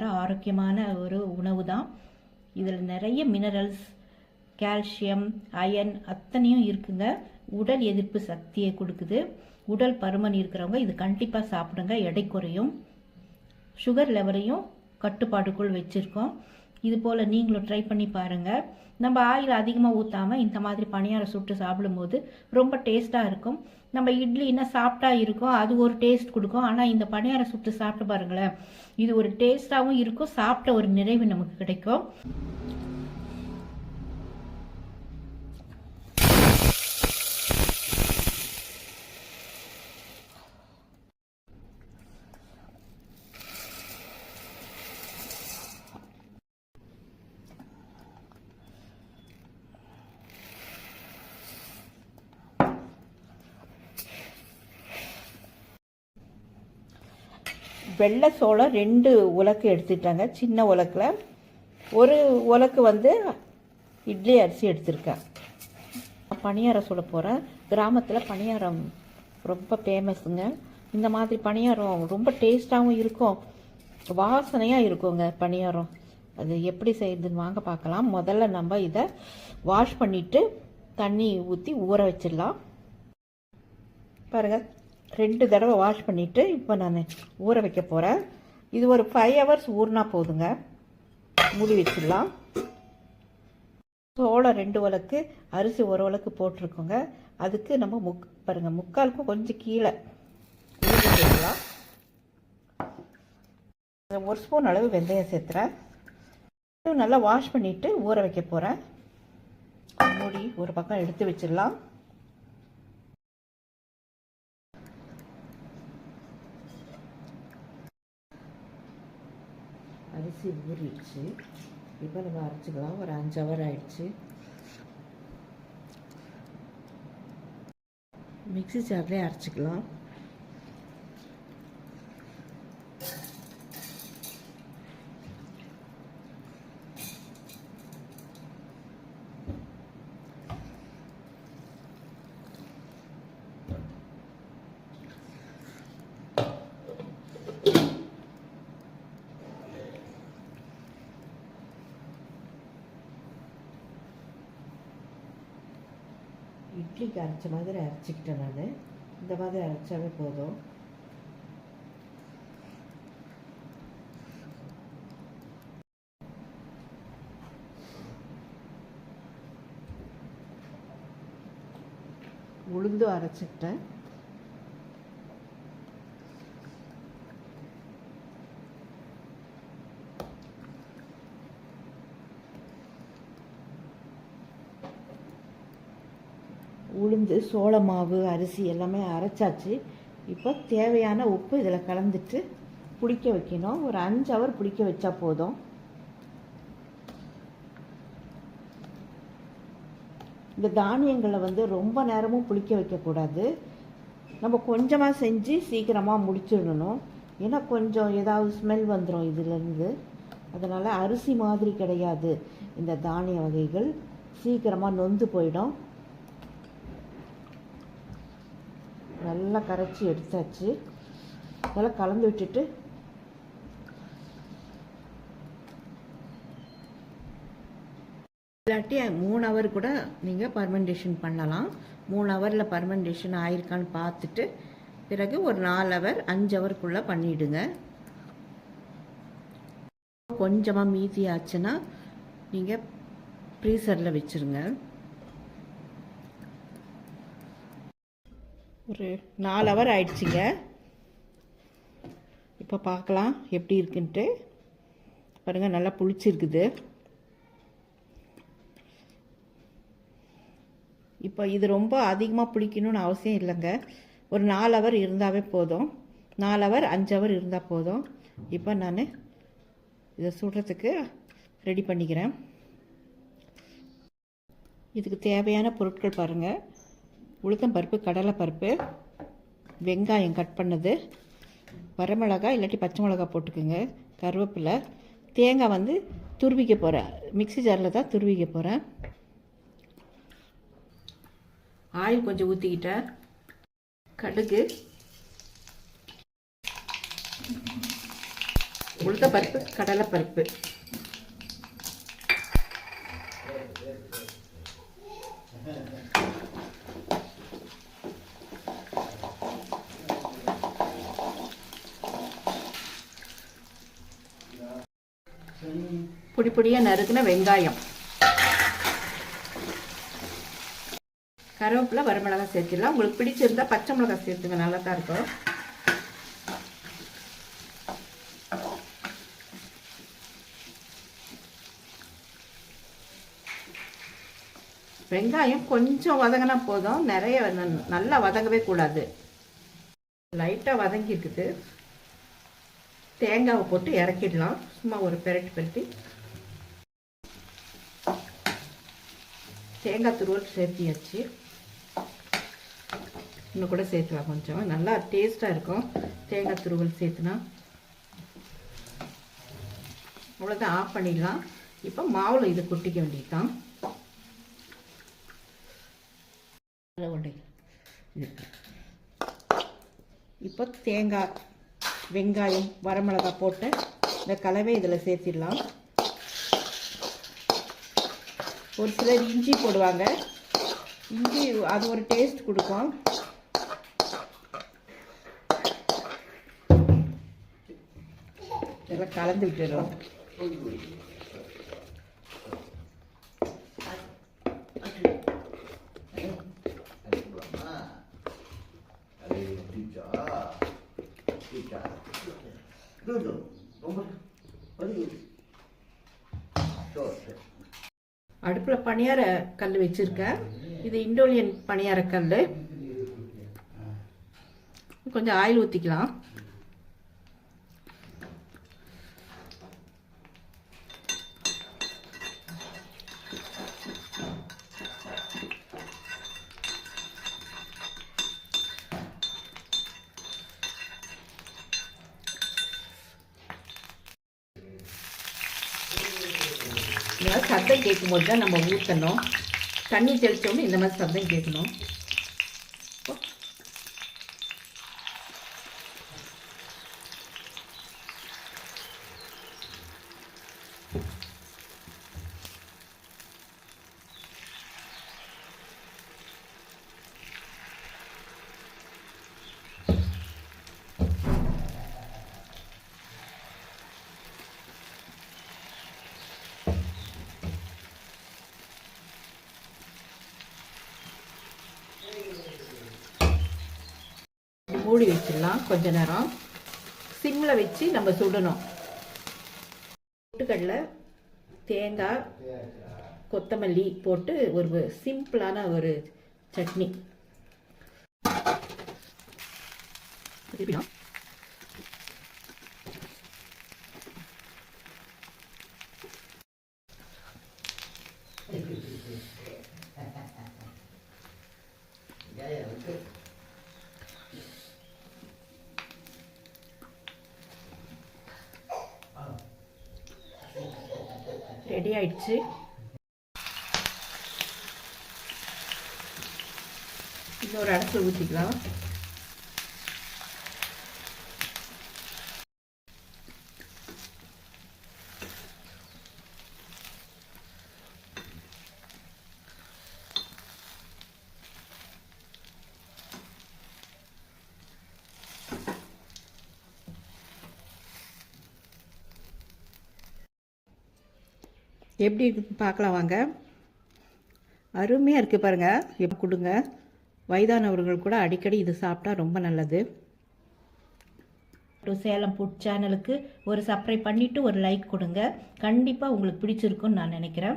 ஆரோக்கியமான ஒரு உணவு தான் இதில் நிறைய மினரல்ஸ் கால்சியம் அயன் அத்தனையும் இருக்குங்க. உடல் எதிர்ப்பு சக்தியை கொடுக்குது. உடல் பருமன் இருக்கிறவங்க இது கண்டிப்பாக சாப்பிடுங்க. எடை குறையும். சுகர் லெவலையும் கட்டுப்பாடுக்குள் வச்சுருக்கோம். இது போல் நீங்களும் ட்ரை பண்ணி பாருங்கள் நம்ம ஆயில் அதிகமாக ஊற்றாமல் இந்த மாதிரி பணியாரம் சுட்டு சாப்பிடும்போது ரொம்ப டேஸ்ட்டாக இருக்கும். நம்ம இட்லின்னா சாப்பிட்டா இருக்கும் அது ஒரு டேஸ்ட் கொடுக்கும். ஆனால் இந்த பணியாரம் சுட்டு சாப்பிட்டு பாருங்களேன். இது ஒரு டேஸ்ட்டாகவும் இருக்கும் சாப்பிட்ட ஒரு நிறைவு நமக்கு கிடைக்கும். வெள்ளை சோளம் ரெண்டு உலக்கு எடுத்துட்டாங்க. சின்ன உலக்கில் ஒரு உலக்கு வந்து இட்லி அரிசி எடுத்திருக்கேன். பணியாரம் சொல்ல போகிறேன் கிராமத்தில் பணியாரம் ரொம்ப ஃபேமஸுங்க இந்த மாதிரி பணியாரம் ரொம்ப டேஸ்ட்டாகவும் இருக்கும். வாசனையாக இருக்குங்க பணியாரம் அது எப்படி செய்யுதுன்னு வாங்க பார்க்கலாம். முதல்ல நம்ம இதை வாஷ் பண்ணிவிட்டு தண்ணி ஊற்றி ஊற வச்சிடலாம். பாருங்கள் ரெண்டு தடவை வாஷ் பண்ணிவிட்டு இப்போ நான் ஊற வைக்க போகிறேன் இது ஒரு ஃபைவ் ஹவர்ஸ் ஊறினா போதுங்க. மூடி வச்சிடலாம். சோளம் ரெண்டு உலக்கு அரிசி ஒரு உலக்கு போட்டிருக்கோங்க. அதுக்கு நம்ம முக் பாருங்கள் முக்காலுக்கும் கொஞ்சம் கீழே ஊறி சேர்க்கலாம் ஒரு ஸ்பூன் அளவு வெந்தயம் சேர்த்துறேன். நல்லா வாஷ் பண்ணிவிட்டு ஊற வைக்க போகிறேன் மூடி ஒரு பக்கம் எடுத்து வச்சிடலாம். அரிசி ஊறிடுச்சு. இப்போ நம்ம அரைச்சிக்கலாம். ஒரு அஞ்சு ஹவர் ஆயிடுச்சு. மிக்ஸி ஜார்லேயே அரைச்சிக்கலாம். இட்லிக்கு அரைச்ச மாதிரி அரைச்சிக்கிட்டேன் நான். இந்த மாதிரி அரைச்சாவே போதும். உளுந்தும் அரைச்சிக்கிட்டேன். உளுந்து சோளமாவு அரிசி எல்லாமே அரைச்சாச்சு. இப்போ தேவையான உப்பு இதில் கலந்துட்டு புளிக்க வைக்கணும். ஒரு அஞ்சு ஹவர் புளிக்க வச்சா போதும். இந்த தானியங்களை வந்து ரொம்ப நேரமும் புளிக்க வைக்கக்கூடாது. நம்ம கொஞ்சமாக செஞ்சு சீக்கிரமாக முடிச்சிடணும். ஏன்னா கொஞ்சம் ஏதாவது ஸ்மெல் வந்துடும் இதுலேருந்து. அதனால் அரிசி மாதிரி கிடையாது இந்த தானிய வகைகள். சீக்கிரமாக நொந்து போயிடும். நல்லா கரைச்சி எடுத்தாச்சு. நல்லா கலந்து விட்டுட்டு இல்லாட்டி மூணு ஹவர் கூட நீங்கள் பர்மெண்டேஷன் பண்ணலாம். மூணு ஹவரில் பர்மெண்டேஷன் ஆயிருக்கான்னு பார்த்துட்டு பிறகு ஒரு நாலு ஹவர் அஞ்சு ஹவருக்குள்ளே பண்ணிவிடுங்க கொஞ்சமாக மீதி ஆச்சுன்னா நீங்கள் ஃப்ரீசரில் வச்சுருங்க. ஒரு நாலு ஹவர் ஆயிடுச்சுங்க. இப்போ பார்க்கலாம் எப்படி இருக்குன்ட்டு. பாருங்கள் நல்லா புளிச்சிருக்குது. இப்போ இது ரொம்ப அதிகமாக புளிக்கணும்னு அவசியம் இல்லைங்க. ஒரு நாலு ஹவர் இருந்தாவே போதும். நாலு ஹவர் அஞ்சு ஹவர் இருந்தால் போதும். இப்போ நான் இதை சுடுறதுக்கு ரெடி பண்ணிக்கிறேன். இதுக்கு தேவையான பொருட்கள் பாருங்கள் உளுத்தம் பருப்பு கடலை பருப்பு வெங்காயம் கட் பண்ணது. வரமிளகாய் இல்லாட்டி பச்சை மிளகா போட்டுக்கோங்க. கருவேப்பிலை. தேங்காய் வந்து துருவிக்க போகிறேன் மிக்ஸி ஜாரில் தான் துருவிக்க போகிறேன் ஆயில் கொஞ்சம் ஊற்றிக்கிட்டேன் கடுகு. உளுத்த பருப்பு கடலை பருப்பு பொடி பொடியாக நறுக்குன வெங்காயம். கருவேப்பிலை வரமிளகாய் சேர்த்துடலாம். உங்களுக்கு பிடிச்சிருந்தா பச்சை மிளகாய் சேர்த்துங்க நல்லா தான் இருக்கும். வெங்காயம் கொஞ்சம் வதங்கினா போதும். நிறைய நல்லா வதங்கவே கூடாது. லைட்டாக வதங்கிருக்குது. தேங்காவை போட்டு இறக்கிடலாம். சும்மா ஒரு பெரட்டு பெரட்டி. தேங்காய் துருவல் சேர்த்தியாச்சு. இன்னும் கூட சேர்த்துலாம் கொஞ்சம். நல்லா டேஸ்ட்டாக இருக்கும். தேங்காய் துருவல் சேர்த்துனா. அவ்வளோதான் ஆஃப் பண்ணிடலாம். இப்போ மாவில் இது கொட்டிக்க வேண்டியதுதான். உண்டை இப்போ தேங்காய் வெங்காயம் வரமிளகாய் போட்டு இந்த கலவை இதில் சேர்த்திடலாம். ஒரு சிலர் இஞ்சி போடுவாங்க. இஞ்சி அது ஒரு டேஸ்ட் கொடுக்கும். இதெல்லாம் கலந்து விட்டுறோம். அடுப்பில் பணியார கல் வச்சுருக்கேன். இது இண்டோலியன் பணியார கல் கொஞ்சம் ஆயில் ஊற்றிக்கலாம் இந்த மாதிரி சத்தம் கேட்கும்போது தான் நம்ம ஊற்றணும் தண்ணி தெளித்தோம்னு இந்த மாதிரி சத்தம் கேட்கணும். மூடி வச்சிடலாம் கொஞ்ச நேரம். சிம்மில் வச்சு நம்ம சுடணும். பொட்டுக்கடலை தேங்காய் கொத்தமல்லி போட்டு ஒரு சிம்பிளான ஒரு சட்னி. ரெடி ஆயிடுச்சு. இன்னொரு இடத்துல ஊற்றிக்கலாம் எப்படி பார்க்கலாம் வாங்க. அருமையாக இருக்குது பாருங்கள் எப்படி கொடுங்க. வயதானவர்கள் கூட அடிக்கடி இது சாப்பிட்டா ரொம்ப நல்லது. டு சேலம் ஃபுட் சேனலுக்கு ஒரு சப்ஸ்கிரைப் பண்ணிவிட்டு ஒரு லைக் கொடுங்க. கண்டிப்பாக உங்களுக்கு பிடிச்சிருக்குன்னு நான் நினைக்கிறேன்.